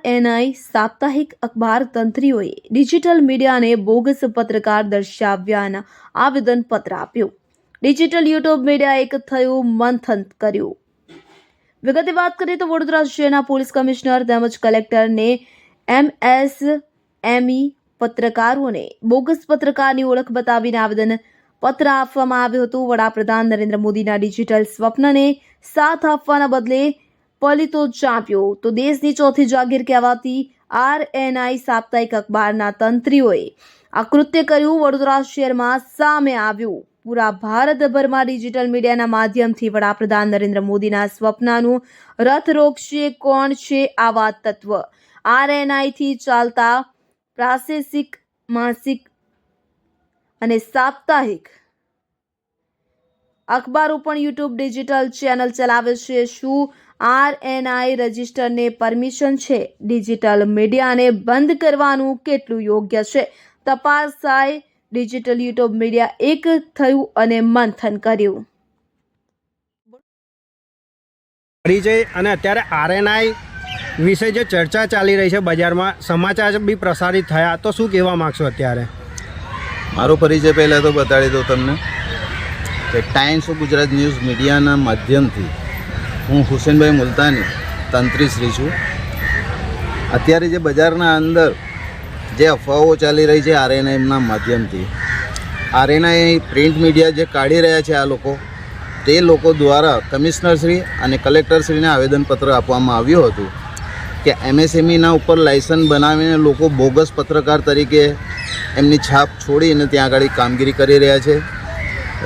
RNI સાપ્તાહિક અખબાર તંત્રીઓએ digital મીડિયાને બોગસ પત્રકાર દર્શાવ્યાના આવેદનપત્ર આપ્યું. ડિજિટલ યુટ્યુબ મીડિયા એક થયું મંથન કર્યું. વિગતે વાત કરીએ તો વડોદરા શહેરના પોલીસ કમિશનર તેમજ કલેક્ટરને એમએસએમઈ પત્રકારોને બોગસ પત્રકારની ઓળખ બતાવીને આવેદન પત્ર આપવામાં આવ્યું હતું. વડાપ્રધાન નરેન્દ્ર મોદીના ડિજિટલ સ્વપ્નને સાથ આપવાના બદલે પલિતો ચાંપ્યો. તો દેશની ચોથી જાગીર કહેવાતી આરએનઆઈ સાપ્તાહિક અખબારના તંત્રીઓએ આ કૃત્ય કર્યું. વડોદરા શહેરમાં સામે આવ્યું. પૂરા ભારતભરમાં ડિજિટલ મીડિયાના માધ્યમથી વડાપ્રધાન નરેન્દ્ર મોદીના સ્વપ્નનું રથ રોકશે કોણ છે આવા તત્વ? આરએનઆઈથી ચાલતા પ્રાસેસિક માસિક અને સાપ્તાહિક અખબારો પણ યુટ્યુબ ડિજિટલ ચેનલ ચલાવે છે. શું આરએનઆઈ રજિસ્ટરને પરમિશન છે? ડિજિટલ મીડિયાને બંધ કરવાનું કેટલું યોગ્ય છે? તપાસ થાય ડિજિટલ યુટ્યુબ મીડિયા એક થયું અને મંથન કર્યું. પરિચય અને અત્યારે આરએનઆઈ વિશે જે ચર્ચા ચાલી રહી છે બજારમાં સમાચાર બી પ્રસારિત થયા. તો શું કહેવા માગશો અત્યારે? મારો પરિચય પહેલાં તો બતાડી દો તમને. કે ટાઈમ્સ ઓફ ગુજરાત ન્યૂઝ મીડિયાના માધ્યમથી હું હુસેનભાઈ મુલતાની તંત્રી શ્રી છું. અત્યારે જે બજારના અંદર જે અફવાઓ ચાલી રહી છે આરએનઆઈના માધ્યમથી આરએનઆઈ પ્રિન્ટ મીડિયા જે કાઢી રહ્યા છે આ લોકો, તે લોકો દ્વારા કમિશનરશ્રી અને કલેક્ટરશ્રીને આવેદનપત્ર આપવામાં આવ્યું હતું કે એમએસએમઈના ઉપર લાયસન્સ બનાવીને લોકો બોગસ પત્રકાર તરીકે એમની છાપ છોડીને ત્યાં આગળ કામગીરી કરી રહ્યા છે.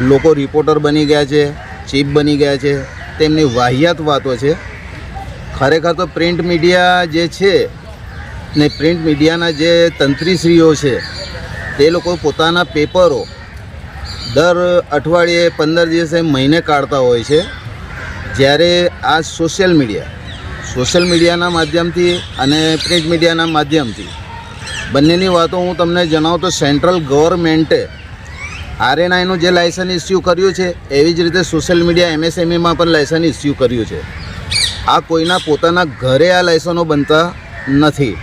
લોકો રિપોર્ટર બની ગયા છે ચીફ બની ગયા છે, તેમની વાહિયાત વાતો છે. ખરેખર તો પ્રિન્ટ મીડિયા જે છે ને પ્રિન્ટ મીડિયાના જે તંત્રીશ્રીઓ છે, તે લોકો પોતાના પેપરો દર અઠવાડિયે પંદર દિવસે મહિને કાઢતા હોય છે. જ્યારે આ સોશિયલ મીડિયા સોશિયલ મીડિયાના માધ્યમથી અને પ્રિન્ટ મીડિયાના માધ્યમથી બંનેની વાતો હું તમને જણાવું તો સેન્ટ્રલ ગવર્મેન્ટે આરએનઆઈનું જે લાયસન્સ ઇસ્યુ કર્યું છે, એવી જ રીતે સોશિયલ મીડિયા એમએસએમઈમાં પણ લાયસન્સ ઇસ્યુ કર્યું છે. આ કોઈના પોતાના ઘરે આ લાયસન્સો બનતા નથી.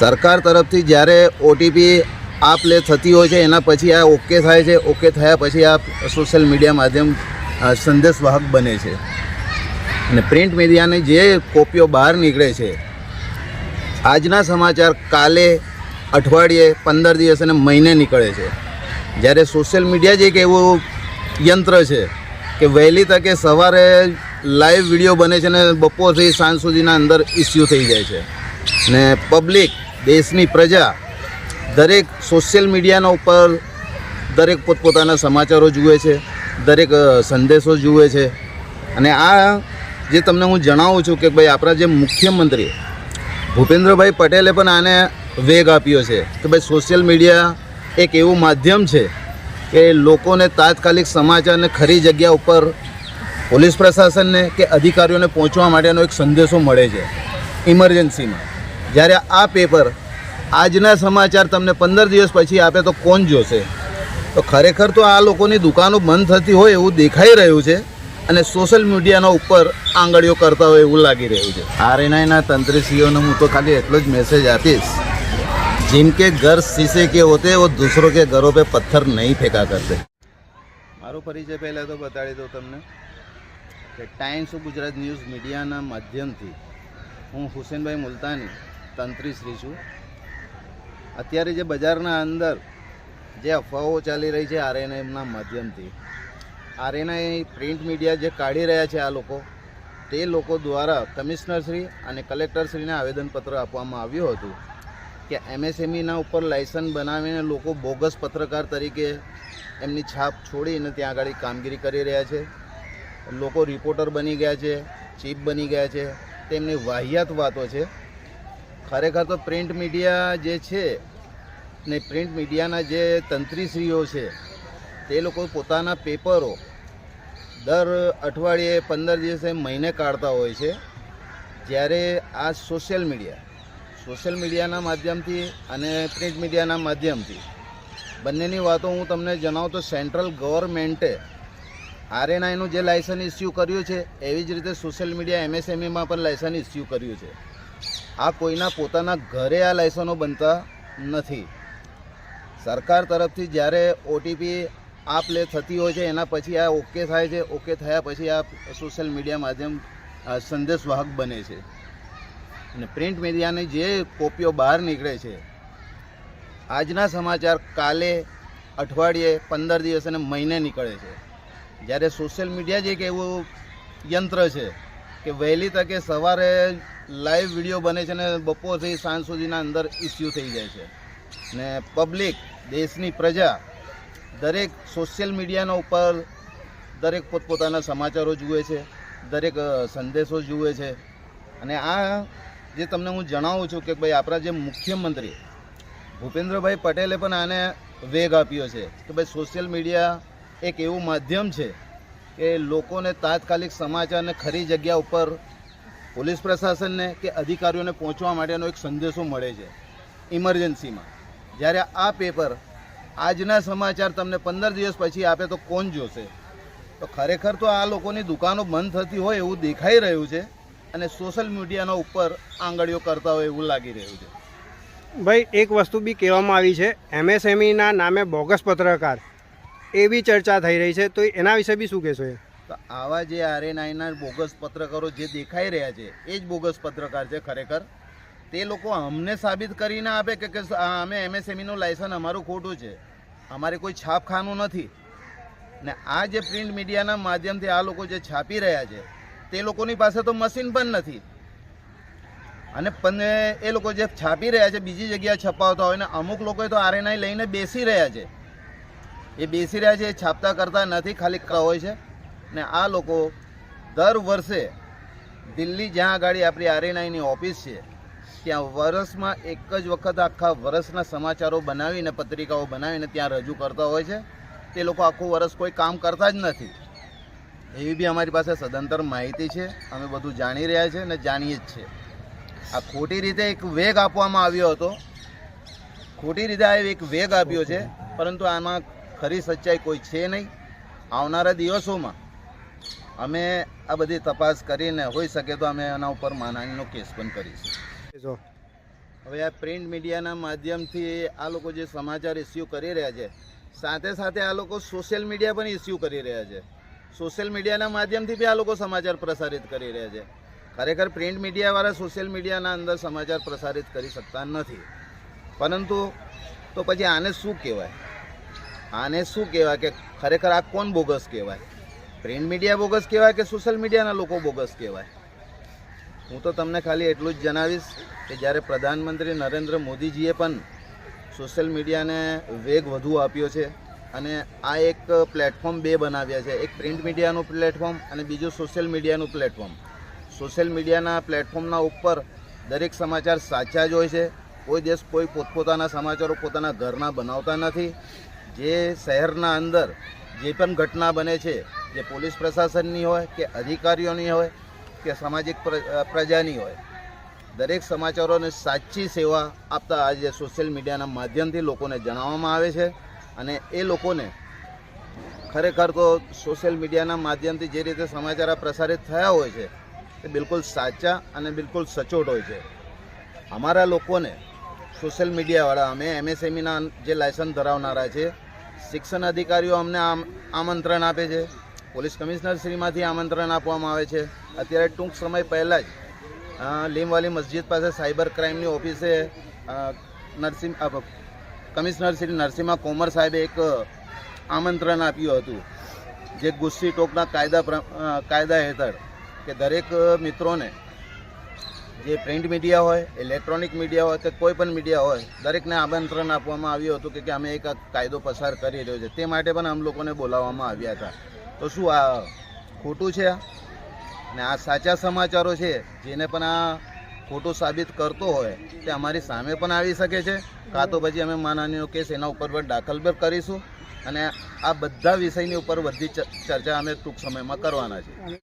સરકાર તરફથી જ્યારે ઓટીપી આ પ્લે થતી હોય છે, એના પછી આ ઓકે થાય છે ઓકે થયા પછી આ સોશિયલ મીડિયા માધ્યમ સંદેશવાહક બને છે. અને પ્રિન્ટ મીડિયાની જે કોપીઓ બહાર નીકળે છે, આજના સમાચાર કાલે, અઠવાડિયે, પંદર દિવસ અને મહિને નીકળે છે. જ્યારે સોશિયલ મીડિયા જ એક એવું યંત્ર છે કે વહેલી તકે સવારે લાઈવ વીડિયો બને છે ને બપોરથી સાંજ સુધીના અંદર ઇસ્યુ થઈ જાય છે. ને પબ્લિક દેશની પ્રજા, દરેક સોશિયલ મીડિયાના ઉપર દરેક પોતપોતાના સમાચારો જુએ છે, દરેક સંદેશો જુએ છે. અને આ જે તમને હું જણાવું છું કે ભાઈ આપણા જે મુખ્યમંત્રી ભૂપેન્દ્રભાઈ પટેલે પણ આને વેગ આપ્યો છે કે ભાઈ સોશિયલ મીડિયા એક એવું માધ્યમ છે કે લોકોને તાત્કાલિક સમાચારને ખરી જગ્યા ઉપર પોલીસ પ્રશાસનને કે અધિકારીઓને પહોંચવા માટેનો એક સંદેશો મળે છે ઇમરજન્સીમાં. જ્યારે આ પેપર આજના સમાચાર તમને પંદર દિવસ પછી આપે તો કોણ જોશે? તો ખરેખર તો આ લોકોની દુકાનો બંધ થતી હોય એવું દેખાઈ રહ્યું છે અને સોશિયલ મીડિયાના ઉપર આંગળીઓ કરતા હોય એવું લાગી રહ્યું છે. આરએનઆઈના તંત્રીસીઓને હું તો ખાલી એટલો જ મેસેજ આપીશ जिनके घर शीशे के होते हैं वो दूसरों के घरों पे पत्थर नहीं फेंका करते મારો પરિચય પહેલાં તો બતાડી દઉં તમને કે ટાઈમ્સ ઓફ ગુજરાત ન્યૂઝ મીડિયાના માધ્યમથી હું હુસેનભાઈ મુલતાની તંત્રી શ્રી છું અત્યારે જે બજારના અંદર જે અફવાઓ ચાલી રહી છે આરએનઆઈના માધ્યમથી આરએનઆઈ પ્રિન્ટ મીડિયા જે કાઢી રહ્યા છે આ લોકો તે લોકો દ્વારા કમિશનરશ્રી અને કલેક્ટરશ્રીને આવેદનપત્ર આપવામાં આવ્યું હતું કે એમએસએમઈના ઉપર લાયસન્સ બનાવીને લોકો બોગસ પત્રકાર તરીકે એમની છાપ છોડીને ત્યાં આગળ કામગીરી કરી રહ્યા છે. લોકો રિપોર્ટર બની ગયા છે ચીફ બની ગયા છે. તેમની વાહિયાત વાતો છે. ખરેખર તો પ્રિન્ટ મીડિયા જે છે ને પ્રિન્ટ મીડિયાના જે તંત્રીશ્રીઓ છે, તે લોકો પોતાના પેપરો દર અઠવાડિયે પંદર દિવસે મહિને કાઢતા હોય છે. જ્યારે આ સોશિયલ મીડિયા સોશિયલ મીડિયાના માધ્યમથી અને પ્રિન્ટ મીડિયાના માધ્યમથી. બંનેની વાતો હું તમને જણાવું તો સેન્ટ્રલ ગવર્મેન્ટે આરએનઆઈનું જે લાયસન્સ ઇસ્યુ કર્યું છે, એવી જ રીતે સોશિયલ મીડિયા એમએસએમઈમાં પણ લાયસન્સ ઇસ્યુ કર્યું છે. આ કોઈના પોતાના ઘરે આ લાયસન્સો બનતા નથી. સરકાર તરફથી જ્યારે ઓટીપી આપ લે થતી હોય છે, એના પછી આ ઓકે થાય છે, ઓકે થયા પછી આ સોશિયલ મીડિયા માધ્યમ સંદેશવાહક બને છે. અને પ્રિન્ટ મીડિયાની જે કોપીઓ બહાર નીકળે છે, આજના સમાચાર કાલે, અઠવાડિયે, પંદર દિવસ અને મહિને નીકળે છે. જ્યારે સોશિયલ મીડિયા જે એક એવું યંત્ર છે કે વહેલી તકે સવારે લાઈવ વીડિયો બને છે ને બપોરથી સાંજ સુધીના અંદર ઇસ્યુ થઈ જાય છે. ને પબ્લિક દેશની પ્રજા, દરેક સોશિયલ મીડિયાના ઉપર દરેક પોતપોતાના સમાચારો જુએ છે, દરેક સંદેશો જુએ છે. અને આ જે તમને હું જણાવું છું કે ભાઈ આપણા જે મુખ્યમંત્રી ભૂપેન્દ્રભાઈ પટેલે પણ આને વેગ આપ્યો છે કે ભાઈ સોશિયલ મીડિયા એક એવું માધ્યમ છે કે લોકોને તાત્કાલિક સમાચારને ખરી જગ્યા ઉપર પોલીસ પ્રશાસનને કે અધિકારીઓને પહોંચવા માટેનો એક સંદેશો મળે છે ઇમરજન્સીમાં. જ્યારે આ પેપર આજના સમાચાર તમને પંદર દિવસ પછી આપે તો કોણ જોશે? તો ખરેખર તો આ લોકોની દુકાનો બંધ થતી હોય એવું દેખાઈ રહ્યું છે. અને સોશિયલ મીડિયાના ઉપર આંગળીઓ કરતા હોય એવું લાગી રહ્યું છે. ભાઈ એક વસ્તુ બી કહેવામાં આવી છે. એમએસએમઈના નામે બોગસ પત્રકાર એવી ચર્ચા થઈ રહી છે. તો એના વિશે બી શું કહેશો એ? તો આવા જે આરએનઆઈના બોગસ પત્રકારો જે દેખાઈ રહ્યા છે એ જ બોગસ પત્રકાર છે ખરેખર. તે લોકો અમને સાબિત કરીને આપે કે કે અમે એમએસએમઈનું લાયસન્સ અમારું ખોટું છે. અમારે કોઈ છાપખાનું નથી. ને આ જે પ્રિન્ટ મીડિયાના માધ્યમથી આ લોકો જે છાપી રહ્યા છે તે લોકોની પાસે તો મશીન પણ નથી. અને એ લોકો જે છાપી રહ્યા છે, બીજી જગ્યાએ છપાવતા હોય ને અમુક લોકો તો આરએનઆઈ લઈને બેસી રહ્યા છે. એ બેસી રહ્યા છે, એ છાપતા કરતા નથી, ખાલી હોય છે. ને આ લોકો દર વર્ષે દિલ્હી જ્યાં આગળ આપણી આરએનઆઈની ઓફિસ છે, ત્યાં વર્ષમાં એક જ વખત આખા વર્ષના સમાચારો બનાવીને, પત્રિકાઓ બનાવીને ત્યાં રજૂ કરતા હોય છે. તે લોકો આખું વર્ષ કોઈ કામ કરતા જ નથી. એવી બી અમારી પાસે સદંતર માહિતી છે. અમે બધું જાણી રહ્યા છે અને જાણીએ જ છે આ ખોટી રીતે એક વેગ આપવામાં આવ્યો હતો. ખોટી રીતે આ એક વેગ આપ્યો છે. પરંતુ આમાં ખરી સચ્ચાઈ કોઈ છે નહીં. આવનારા દિવસોમાં અમે આ બધી તપાસ કરીને હોઈ શકે તો અમે એના ઉપર માનહાનીનો કેસ પણ કરીશું. હવે આ પ્રિન્ટ મીડિયાના માધ્યમથી આ લોકો જે સમાચાર ઇસ્યુ કરી રહ્યા છે સાથે સાથે આ લોકો સોશિયલ મીડિયા પણ ઇસ્યુ કરી રહ્યા છે. સોશિયલ મીડિયાના માધ્યમથી બી આ લોકો સમાચાર પ્રસારિત કરી રહ્યા છે. ખરેખર પ્રિન્ટ મીડિયાવાળા સોશિયલ મીડિયાના અંદર સમાચાર પ્રસારિત કરી શકતા નથી. પરંતુ તો પછી આને શું કહેવાય? આને શું કહેવાય કે ખરેખર આ કોણ બોગસ કહેવાય? પ્રિન્ટ મીડિયા બોગસ કહેવાય કે સોશિયલ મીડિયાના લોકો બોગસ કહેવાય? હું તો તમને ખાલી એટલું જ જણાવીશ કે જ્યારે પ્રધાનમંત્રી નરેન્દ્ર મોદીજીએ પણ સોશિયલ મીડિયાને વેગ વધુ આપ્યો છે અને આ એક પ્લેટફોર્મ બે બનાવ્યા છે. એક પ્રિન્ટ મીડિયાનું પ્લેટફોર્મ અને બીજું સોશિયલ મીડિયાનું પ્લેટફોર્મ સોશિયલ મીડિયાના પ્લેટફોર્મના ઉપર દરેક સમાચાર સાચા જ હોય છે. કોઈ દેશ કોઈ પોતપોતાના સમાચારો પોતાના ઘરના બનાવતા નથી. જે શહેરના અંદર જે પણ ઘટના બને છે, જે પોલીસ પ્રશાસનની હોય કે અધિકારીઓની હોય કે સામાજિક પ્રજાની હોય, દરેક સમાચારોને સાચી સેવા આપતા આજે સોશિયલ મીડિયાના માધ્યમથી લોકોને જણાવવામાં આવે છે. અને એ લોકોને ખરેખર તો સોશિયલ મીડિયાના માધ્યમથી જે રીતે સમાચાર પ્રસારિત થયા હોય છે તે બિલકુલ સાચા અને બિલકુલ સચોટ હોય છે. અમારા લોકોને સોશિયલ મીડિયાવાળા, અમે એમએસએમઈના જે લાયસન્સ ધરાવનારા છે, શિક્ષણ અધિકારીઓ અમને આમ, આમંત્રણ આપે છે, પોલીસ કમિશનર શ્રીમાંથી આમંત્રણ આપવામાં આવે છે. અત્યારે ટૂંક સમય પહેલાં જ લીમવાલી મસ્જિદ પાસે સાયબર ક્રાઇમની ઓફિસે નરસિંહ કમિશનર શ્રી નરસિંહા કોમર સાહેબે એક આમંત્રણ આપ્યું હતું. જે ગુસ્સી ટોકના કાયદા કાયદા હેઠળ કે દરેક મિત્રોને જે પ્રિન્ટ મીડિયા હોય, ઇલેક્ટ્રોનિક મીડિયા હોય કે કોઈ પણ મીડિયા હોય, દરેકને આમંત્રણ આપવામાં આવ્યું હતું કે અમે એક કાયદો પસાર કરી રહ્યો છે. તે માટે પણ આમ લોકોને બોલાવવામાં આવ્યા હતા. તો શું આ ખોટું છે આ? ને આ સાચા સમાચારો છે, જેને પણ આ ખોટું સાબિત કરતો હોય, તે અમારી સામે પણ આવી શકે છે. કાં તો પછી અમે માનહાનિનો કેસ એના ઉપર પણ દાખલ પણ કરીશું. અને આ બધા વિષયની ઉપર બધી ચર્ચા અમે ટૂંક સમયમાં કરવાના છીએ.